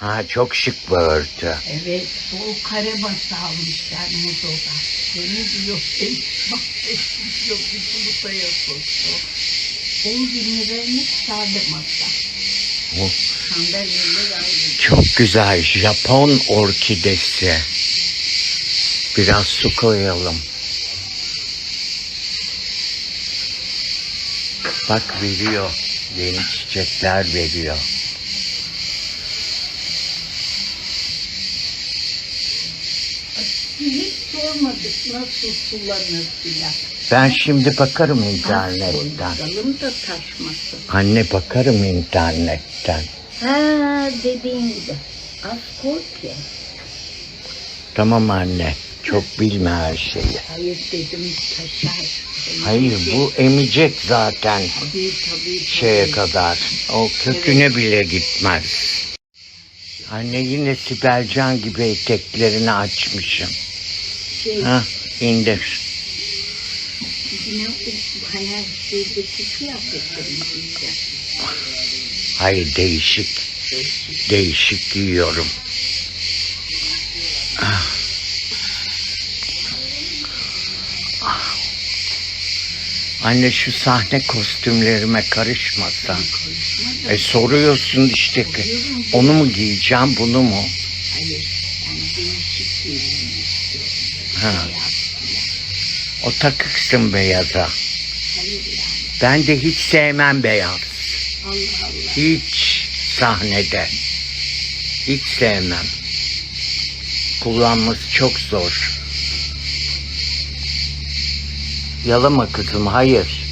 Ha çok şık bir örtü. Evet, bu kare masa almışlar Muzo'da. Diyor, el, bak eski diyor, bir yumurtaya soktu. 10 bin liraymış sade masa. Sandalyeler ayrı. çok güzel Japon orkidesi. Biraz su koyalım. Bak veriyor. Yeni çiçekler veriyor. Hiç sormadık nasıl sulanır filan. Ben şimdi bakarım internetten. koyalım da taşmasın. Anne bakarım internetten. Ha dediğin gibi. Az koy ki. Tamam anne. Çok bilme her şeyi. Hayır dedim taşar. Hayır bu emecek zaten Tabii tabii. şeye tabii. kadar. O köküne bile gitmez. Anne yine Sibelcan gibi eteklerini açmışım. Şey, Ha indir. yine hani şeydeki kıyafetlerimi giyeceğim. Hayır değişik. Değişik giyiyorum. Ah. Ah. Anne şu sahne kostümlerime karışmasan. E soruyorsun işte ki, onu mu giyeceğim bunu mu? Hayır. Yani değişik giyinmek istiyorum. O takıksın beyaza. Ben de hiç sevmem beyaz. Allah Allah. Hiç sahnede. Hiç sevmem. Kullanması çok zor. Yalama kızım hayır.